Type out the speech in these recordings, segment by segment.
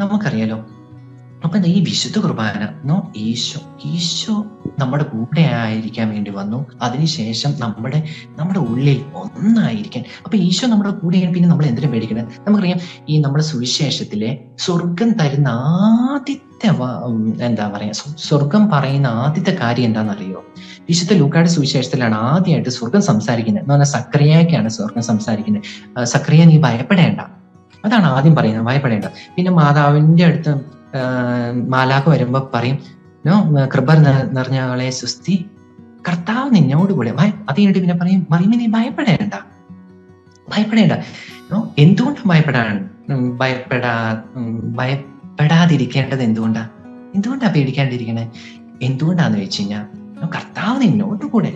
നമുക്കറിയാലോ. അപ്പൊ ഈ വിശുദ്ധ കുർബാന നോ ഈശോ ഈശോ നമ്മുടെ കൂടെ ആയിരിക്കാൻ വേണ്ടി വന്നു. അതിനുശേഷം നമ്മുടെ നമ്മുടെ ഉള്ളിൽ ഒന്നായിരിക്കാൻ. അപ്പൊ ഈശോ നമ്മുടെ കൂടെ പിന്നെ നമ്മൾ എന്തിനു പേടിക്കണം? നമുക്കറിയാം ഈ നമ്മുടെ സുവിശേഷത്തിലെ സ്വർഗം തരുന്ന ആദ്യത്തെ എന്താ പറയാ സ്വ- സ്വർഗം പറയുന്ന ആദ്യത്തെ കാര്യം എന്താണെന്നറിയോ? വിശുദ്ധ ലൂക്കാട് സുവിശേഷത്തിലാണ് ആദ്യമായിട്ട് സ്വർഗം സംസാരിക്കുന്നത്. എന്ന് പറഞ്ഞാൽ സക്രിയക്കാണ് സ്വർഗം സംസാരിക്കുന്നത്. സക്രിയ നീ ഭയപ്പെടേണ്ട. അതാണ് ആദ്യം പറയുന്നത്. ഭയപ്പെടേണ്ട. പിന്നെ മാതാവിന്റെ അടുത്ത് മാലാഖ വരുമ്പോ പറയും നോ കൃപ നിറഞ്ഞവളെ സുസ്തി കർത്താവ് നിന്നോട് കൂടെ. അത് കഴിഞ്ഞിട്ട് പിന്നെ പറയും മറിയമേ നീ ഭയപ്പെടേണ്ട. ഭയപ്പെടേണ്ട. നോ എന്തുകൊണ്ടാണ് ഭയപ്പെടാൻ ഭയപ്പെടാ ഭയപ്പെടാതിരിക്കേണ്ടത് എന്തുകൊണ്ടാ? എന്തുകൊണ്ടാ പേടിക്കാണ്ടിരിക്കണേ? എന്തുകൊണ്ടാന്ന് വെച്ച് കഴിഞ്ഞാൽ കർത്താവ് നിന്നോട് കൂടെ.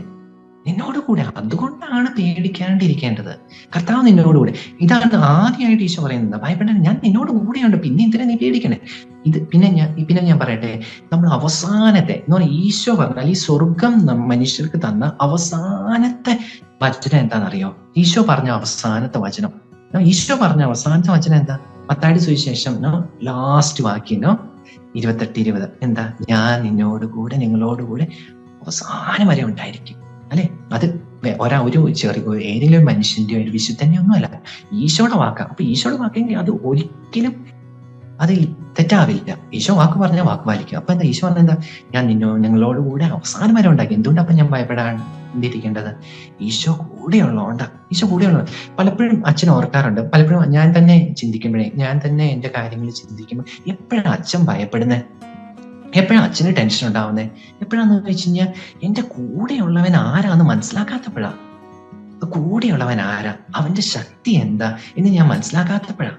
നിന്നോട് കൂടെ അതുകൊണ്ടാണ് പേടിക്കാണ്ടിരിക്കേണ്ടത്. കർത്താവ് നിന്നോട് കൂടെ ഇതാണ് ആദ്യമായിട്ട് ഈശോ പറയുന്നത്. ഭയപ്പെട്ട ഞാൻ നിന്നോട് കൂടെയുണ്ട് പിന്നെ എന്തിനാ നീ പേടിക്കണേ? ഇത് പിന്നെ ഞാൻ പിന്നെ ഞാൻ പറയട്ടെ. നമ്മൾ അവസാനത്തെ എന്ന് പറഞ്ഞാൽ ഈശോ പറഞ്ഞാൽ ഈ സ്വർഗം മനുഷ്യർക്ക് തന്ന അവസാനത്തെ വചനം എന്താണെന്നറിയോ? ഈശോ പറഞ്ഞ അവസാനത്തെ വചനം. ഈശോ പറഞ്ഞ അവസാനത്തെ വചനം എന്താ? പത്താഴ്ച സുവിശേഷം ലാസ്റ്റ് വാക്കിനോ ഇരുപത്തെട്ട് ഇരുപത്. എന്താ? ഞാൻ നിന്നോട് കൂടെ നിങ്ങളോട് കൂടെ അവസാനം വരെ ഉണ്ടായിരിക്കും. അല്ലെ? അത് ഒരാ ഒരു ചെറിയ ഏതെങ്കിലും മനുഷ്യന്റെ ഒരു വിശുദ്ധന്റെ ഒന്നുമല്ല ഈശോയുടെ വാക്ക. അപ്പൊ ഈശോയുടെ വാക്കെങ്കിൽ അത് ഒരിക്കലും അത് തെറ്റാവില്ല. ഈശോ വാക്ക് പറഞ്ഞാൽ വാക്ക് പാലിക്കുക അപ്പൊ എന്താ? ഈശോ പറഞ്ഞ എന്താ? ഞാൻ നിന്നോ ഞങ്ങളോട് കൂടെ അവസാനം വരെ ഉണ്ടാക്കി. എന്തുകൊണ്ടപ്പം ഞാൻ ഭയപ്പെടാണ്ടിരിക്കേണ്ടത് ഈശോ കൂടെയുള്ളതുകൊണ്ടാ. ഈശോ കൂടെയുള്ള പലപ്പോഴും അച്ഛൻ ഓർക്കാറുണ്ട്. പലപ്പോഴും ഞാൻ തന്നെ ചിന്തിക്കുമ്പോഴേ ഞാൻ തന്നെ എന്റെ കാര്യങ്ങൾ ചിന്തിക്കുമ്പോൾ എപ്പോഴാണ് അച്ഛൻ ഭയപ്പെടുന്നത്? എപ്പോഴാണ് അച്ഛന് ടെൻഷൻ ഉണ്ടാവുന്നത് എപ്പോഴാന്ന് വെച്ച് കഴിഞ്ഞാൽ എന്റെ കൂടെയുള്ളവൻ ആരാന്ന് മനസ്സിലാക്കാത്തപ്പോഴാ. കൂടെയുള്ളവൻ ആരാ? അവന്റെ ശക്തി എന്താ? എന്ന് ഞാൻ മനസ്സിലാക്കാത്തപ്പോഴാ.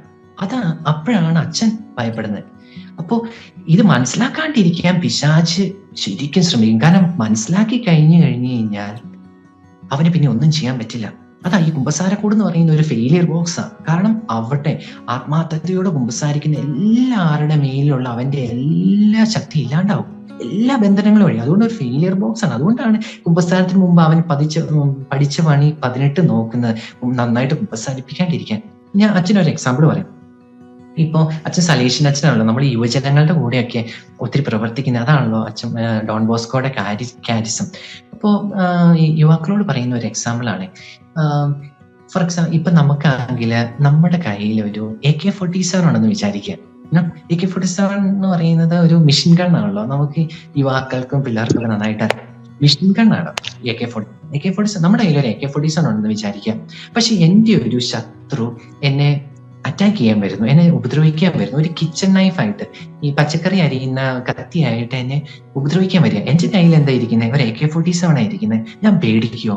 അതാ അപ്പോഴാണ് അച്ഛൻ ഭയപ്പെടുന്നത്. അപ്പോ ഇത് മനസ്സിലാക്കാണ്ടിരിക്കാൻ പിശാച്ച് ശരിക്കും ശ്രമിക്കും. കാരണം മനസ്സിലാക്കി കഴിഞ്ഞു കഴിഞ്ഞു കഴിഞ്ഞാൽ അവന് പിന്നെ ഒന്നും ചെയ്യാൻ പറ്റില്ല. അതാ ഈ കുമ്പസാരക്കൂട് എന്ന് പറയുന്ന ഒരു ഫെയിലിയർ ബോക്സാ കാരണം അവിടെ ആത്മാർത്ഥതയോടെ കുമ്പസാരിക്കുന്ന എല്ലാവരുടെ മേലുള്ള അവന്റെ എല്ലാ ശക്തി ഇല്ലാണ്ടാവും. എല്ലാ ബന്ധനങ്ങളും വഴി. അതുകൊണ്ട് ഒരു ഫെയിലിയർ ബോക്സ് ആണ്. അതുകൊണ്ടാണ് കുമ്പസാരത്തിന് മുമ്പ് അവൻ പതിച്ച പഠിച്ച പണി പതിനെട്ട് നോക്കുന്നത്. നന്നായിട്ട് കുമ്പസാരിപ്പിക്കാണ്ടിരിക്കാൻ. ഞാൻ അച്ഛനൊരു എക്സാമ്പിൾ പറയാം. ഇപ്പോ അച്ഛൻ സലീഷൻ അച്ഛനാണല്ലോ നമ്മൾ യുവജനങ്ങളുടെ കൂടെയൊക്കെ ഒത്തിരി പ്രവർത്തിക്കുന്ന അതാണല്ലോ അച്ഛൻ ഡോൺ ബോസ്കോയുടെ കാരി കാരിസം. ഇപ്പോൾ യുവാക്കളോട് പറയുന്ന ഒരു എക്സാമ്പിൾ ആണ്. ഫോർ എക്സാമ്പിൾ ഇപ്പൊ നമുക്കാണെങ്കിൽ നമ്മുടെ കയ്യിൽ ഒരു എ കെ ഫോർട്ടി സെവൻ ഉണ്ടെന്ന് വിചാരിക്കുക. എ കെ ഫോർട്ടി സെവൻ എന്ന് പറയുന്നത് ഒരു മിഷൻ ഗൺ ആണല്ലോ. നമുക്ക് യുവാക്കൾക്കും പിള്ളേർക്കും നന്നായിട്ട് മിഷൻ ഗൺ ആണ് A K forty A K forty seven നമ്മുടെ കയ്യിൽ ഒരു എ കെ ഫോർട്ടി സെവൻ ഉണ്ടെന്ന് വിചാരിക്കുക. പക്ഷെ എന്റെ ഒരു ശത്രു എന്നെ അറ്റാക്ക് ചെയ്യാൻ വരുന്നു. എന്നെ ഉപദ്രവിക്കാൻ വരുന്നു. ഒരു കിച്ചൺ നൈഫായിട്ട് ഈ പച്ചക്കറി അരിയുന്ന കത്തിയായിട്ട് എന്നെ ഉപദ്രവിക്കാൻ വരിക. എന്റെ കയ്യിൽ എന്താ ഇരിക്കുന്നത് ഒരു എ കെ ഫോർട്ടി സെവൻ ആയിരിക്കുന്നത് ഞാൻ പേടിക്കോ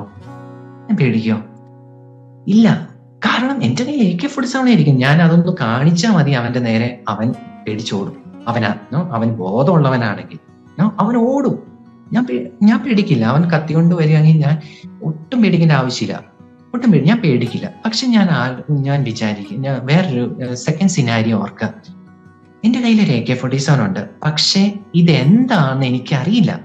ഞാൻ പേടിക്കോ ഇല്ല. കാരണം എന്റെ കയ്യിൽ എ കെ ഫോർട്ടി സെവൻ ആയിരിക്കും. ഞാൻ അതൊന്ന് കാണിച്ചാൽ മതി അവന്റെ നേരെ അവൻ പേടിച്ചോടും. അവനാ അവൻ ബോധമുള്ളവനാണെങ്കിൽ. അവൻ ഓടും. ഞാൻ ഞാൻ പേടിക്കില്ല. അവൻ കത്തി കൊണ്ട് വരികയാണെങ്കിൽ ഞാൻ ഒട്ടും പേടിക്കേണ്ട ആവശ്യമില്ല. ഒട്ടും പേടി. ഞാൻ പേടിക്കില്ല. പക്ഷെ ഞാൻ ആ- ഞാൻ വിചാരിക്കും ഞാൻ വേറൊരു സെക്കൻഡ് സിനാരിയോ ഓർക്കുക എന്റെ കയ്യിൽ ഒരു എ കെ ഫോർട്ടി സെവൻ ഉണ്ട്. പക്ഷെ ഇതെന്താണെന്ന് എനിക്കറിയില്ല.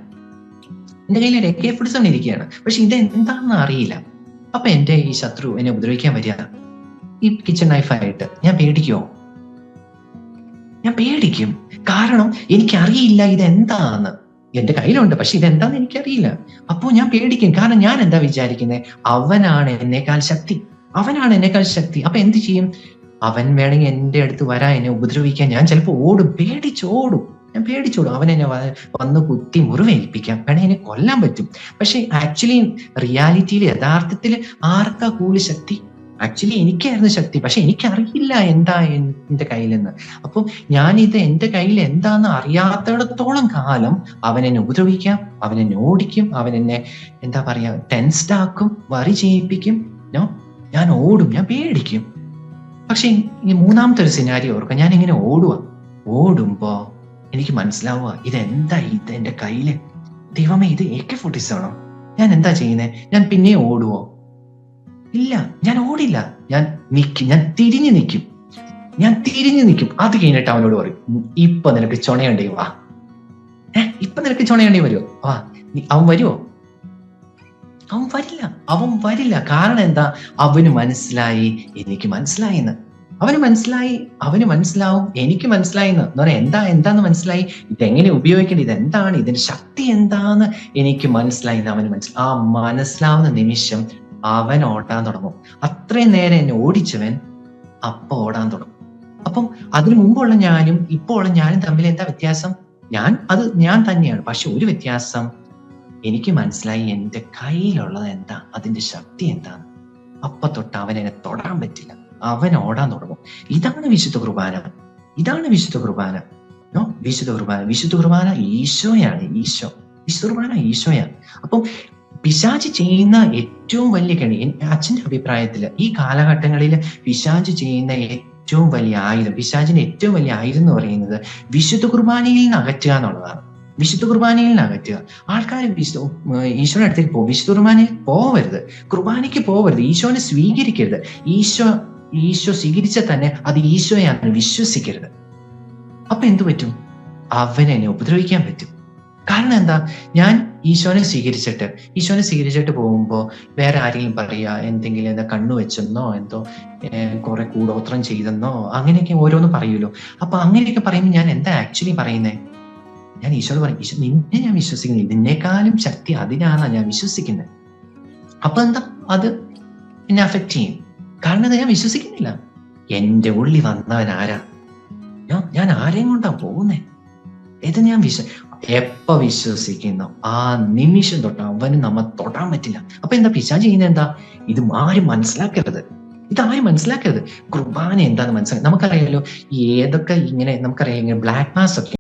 എന്റെ കയ്യിൽ ഒരു എ കെ ഫോർട്ടി സെവൻ ഇരിക്കുകയാണ്. പക്ഷെ ഇത് എന്താണെന്ന് അറിയില്ല. അപ്പൊ എന്റെ ഈ ശത്രു എന്നെ ഉപദ്രവിക്കാൻ വരിക. ഈ കിച്ചൺ നൈഫായിട്ട് ഞാൻ പേടിക്കുമോ ഞാൻ പേടിക്കും. കാരണം എനിക്കറിയില്ല ഇതെന്താന്ന്. എന്റെ കയ്യിലുണ്ട് പക്ഷെ ഇതെന്താന്ന് എനിക്കറിയില്ല. അപ്പോ ഞാൻ പേടിക്കും. കാരണം ഞാൻ എന്താ വിചാരിക്കുന്നത് അവനാണ് എന്നേക്കാൾ ശക്തി. അവനാണ് എന്നേക്കാൾ ശക്തി. അപ്പൊ എന്ത് ചെയ്യും? അവൻ വേണമെങ്കിൽ എന്റെ അടുത്ത് വരാൻ എന്നെ ഉപദ്രവിക്കാൻ. ഞാൻ ചിലപ്പോൾ ഓടും. പേടിച്ചോടും ഞാൻ പേടിച്ചോടും അവൻ എന്നെ വന്ന് കുത്തി മുറിവേൽപ്പിക്കാം. വേണമെങ്കിൽ എന്നെ കൊല്ലാൻ പറ്റും. പക്ഷെ ആക്ച്വലി റിയാലിറ്റിയിൽ യഥാർത്ഥത്തിൽ ആർക്കാ കൂടുതൽ ശക്തി? ആക്ച്വലി എനിക്കായിരുന്നു ശക്തി. പക്ഷെ എനിക്കറിയില്ല എന്താ എന്റെ കയ്യിലെന്ന്. അപ്പം ഞാനിത് എന്റെ കയ്യിൽ എന്താന്ന് അറിയാത്തിടത്തോളം കാലം അവൻ എന്നെ ഉപദ്രവിക്കാം അവൻ എന്നെ ഓടിക്കും അവൻ എന്നെ എന്താ പറയാ ടെൻസ്ഡ് ആക്കും വറി ചെയ്യിപ്പിക്കും. നോ ഞാൻ ഓടും ഞാൻ പേടിക്കും. പക്ഷെ ഈ മൂന്നാമത്തെ ഒരു സിനാരി ഓർക്കാം ഞാൻ ഇങ്ങനെ ഓടുക ഓടുമ്പോ എനിക്ക് മനസ്സിലാവുക ഇതെന്താ ഇത് എന്റെ കയ്യിൽ? ദൈവമേ ഇത് എ കെ ഫോർട്ടി സെവനോ ഞാൻ എന്താ ചെയ്യുന്നത് ഞാൻ പിന്നെയും ഓടുവോ? ഇല്ല ഞാൻ ഓടില്ല. ഞാൻ നിൽക്കും ഞാൻ തിരിഞ്ഞു നിൽക്കും ഞാൻ തിരിഞ്ഞു നിൽക്കും അത് കഴിഞ്ഞിട്ട് അവനോട് പറയും "ഉം, ഇപ്പൊ നിനക്ക് ചുണയുണ്ടെങ്കിൽ വാ. ഏ ഇപ്പൊ നിനക്ക് ചുണയുണ്ടെങ്കിൽ വരുമോ വാ അവൻ വരുമോ അവൻ വരില്ല അവൻ വരില്ല. കാരണം എന്താ? അവന് മനസ്സിലായി എനിക്ക് മനസ്സിലായി എന്ന് അവന് മനസ്സിലായി അവന് മനസ്സിലാവും എനിക്ക് മനസ്സിലായി എന്ന് പറയാം എന്താ എന്താന്ന് മനസ്സിലായി? ഇതെങ്ങനെ ഉപയോഗിക്കേണ്ടത് ഇതെന്താണ്? ഇതിന്റെ ശക്തി എന്താന്ന് എനിക്ക് മനസ്സിലായി എന്ന് അവന് മനസ്സിലായി. ആ മനസ്സിലാവുന്ന നിമിഷം അവൻ ഓടാൻ തുടങ്ങും. അത്രയും നേരം എന്നെ ഓടിച്ചവൻ അപ്പൊ ഓടാൻ തുടങ്ങും. അപ്പം അതിനു മുമ്പുള്ള ഞാനും ഇപ്പോൾ ഉള്ള ഞാനും തമ്മിൽ എന്താ വ്യത്യാസം? ഞാൻ അത് ഞാൻ തന്നെയാണ്. പക്ഷെ ഒരു വ്യത്യാസം. എനിക്ക് മനസ്സിലായി എന്റെ കയ്യിലുള്ളത് എന്താ? അതിന്റെ ശക്തി എന്താണ്? അപ്പൊ തൊട്ട് അവൻ എന്നെ തൊടാൻ പറ്റില്ല. അവൻ ഓടാൻ തുടങ്ങും. ഇതാണ് വിശുദ്ധ കുർബാന. ഇതാണ് വിശുദ്ധ കുർബാന. നോ വിശുദ്ധ കുർബാന. വിശുദ്ധ കുർബാന ഈശോയാണ് ഈശോ. വിശുദ്ധ കുർബാന ഈശോയാണ്. അപ്പം പിശാച് ചെയ്യുന്ന ഏറ്റവും വലിയ കണി അച്ഛന്റെ അഭിപ്രായത്തിൽ ഈ കാലഘട്ടങ്ങളിൽ പിശാച് ചെയ്യുന്ന ഏറ്റവും വലിയ ആയുധം പിശാചിന്റെ ഏറ്റവും വലിയ ആയുധം എന്ന് പറയുന്നത് വിശുദ്ധ കുർബാനയിൽ നിന്ന് അകറ്റുക എന്നുള്ളതാണ്. വിശുദ്ധ കുർബാനയിൽ നിന്ന് അകറ്റുക. ആൾക്കാർ വിശുദ്ധ ഈശോയുടെ അടുത്തേക്ക് പോകും. വിശുദ്ധ കുർബാനയിൽ പോവരുത്. കുർബാനയ്ക്ക് പോവരുത്. ഈശോനെ സ്വീകരിക്കരുത്. ഈശോ ഈശോ സ്വീകരിച്ച തന്നെ അത് ഈശോയാണ് വിശ്വസിക്കരുത്. അപ്പൊ എന്തു പറ്റും? അവനെന്നെ ഉപദ്രവിക്കാൻ പറ്റും. കാരണം എന്താ? ഞാൻ ഈശോനെ സ്വീകരിച്ചിട്ട് ഈശോനെ സ്വീകരിച്ചിട്ട് പോകുമ്പോൾ വേറെ ആരെങ്കിലും പറയുക എന്തെങ്കിലും എന്താ കണ്ണു വെച്ചെന്നോ എന്തോ കുറെ കൂടോത്രം ചെയ്തെന്നോ അങ്ങനെയൊക്കെ ഓരോന്ന് പറയുമല്ലോ. അപ്പൊ അങ്ങനെയൊക്കെ പറയുമ്പോൾ ഞാൻ എന്താ ആക്ച്വലി പറയുന്നത് ഞാൻ ഈശോട് പറയും ഈശോ നിന്നെ ഞാൻ വിശ്വസിക്കുന്നു ഇതിനേക്കാളും ശക്തി അതിനാണ് ഞാൻ വിശ്വസിക്കുന്നത് അപ്പൊ എന്താ അത് എന്നെ അഫക്റ്റ് ചെയ്യും. കാരണം എന്താ ഞാൻ വിശ്വസിക്കുന്നില്ല. എന്റെ ഉള്ളി വന്നവൻ ആരാ ഞാൻ ആരെയും കൊണ്ടാ പോകുന്നേ? ഇത് ഞാൻ വിശ്വ എപ്പ വിശ്വസിക്കുന്നു? ആ നിമിഷം തൊട്ട് അവന് നമ്മ തൊടാൻ പറ്റില്ല. അപ്പൊ എന്താ പിശാൻ ചെയ്യുന്നത് എന്താ? ഇത് ആരും മനസ്സിലാക്കരുത്. ഇതാരും മനസ്സിലാക്കരുത്. കുർബാന എന്താന്ന് മനസ്സിലാക്കി നമുക്കറിയാലോ ഏതൊക്കെ ഇങ്ങനെ നമുക്കറിയാം ഇങ്ങനെ ബ്ലാക്ക് മാസ് ഒക്കെ